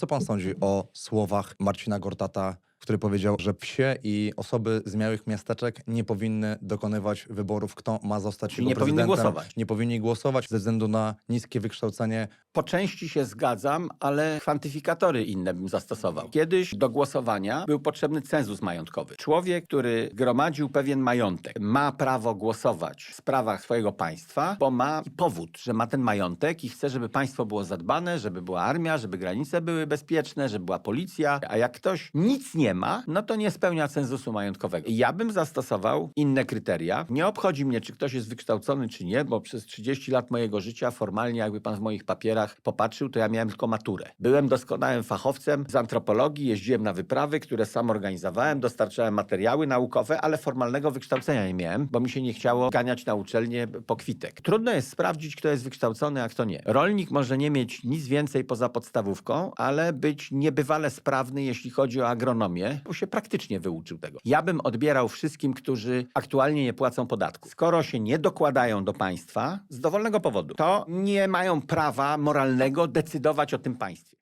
Co pan sądzi o słowach Marcina Gortata, który powiedział, że wsie i osoby z małych miasteczek nie powinny dokonywać wyborów, kto ma zostać jego nie powinny prezydentem, głosować. Nie powinni głosować ze względu na niskie wykształcenie. Po części się zgadzam, ale kwantyfikatory inne bym zastosował. Kiedyś do głosowania był potrzebny cenzus majątkowy. Człowiek, który gromadził pewien majątek, ma prawo głosować w sprawach swojego państwa, bo ma powód, że ma ten majątek i chce, żeby państwo było zadbane, żeby była armia, żeby granice były bezpieczne, żeby była policja. A jak ktoś nic nie ma, no to nie spełnia cenzusu majątkowego. Ja bym zastosował inne kryteria. Nie obchodzi mnie, czy ktoś jest wykształcony, czy nie, bo przez 30 lat mojego życia formalnie, jakby pan w moich papierach popatrzył, to ja miałem tylko maturę. Byłem doskonałym fachowcem z antropologii, jeździłem na wyprawy, które sam organizowałem, dostarczałem materiały naukowe, ale formalnego wykształcenia nie miałem, bo mi się nie chciało ganiać na uczelnię po kwitek. Trudno jest sprawdzić, kto jest wykształcony, a kto nie. Rolnik może nie mieć nic więcej poza podstawówką, ale być niebywale sprawny, jeśli chodzi o agronomię, bo się praktycznie wyuczył tego. Ja bym odbierał wszystkim, którzy aktualnie nie płacą podatku. Skoro się nie dokładają do państwa z dowolnego powodu, to nie mają prawa moralnego decydować o tym państwie.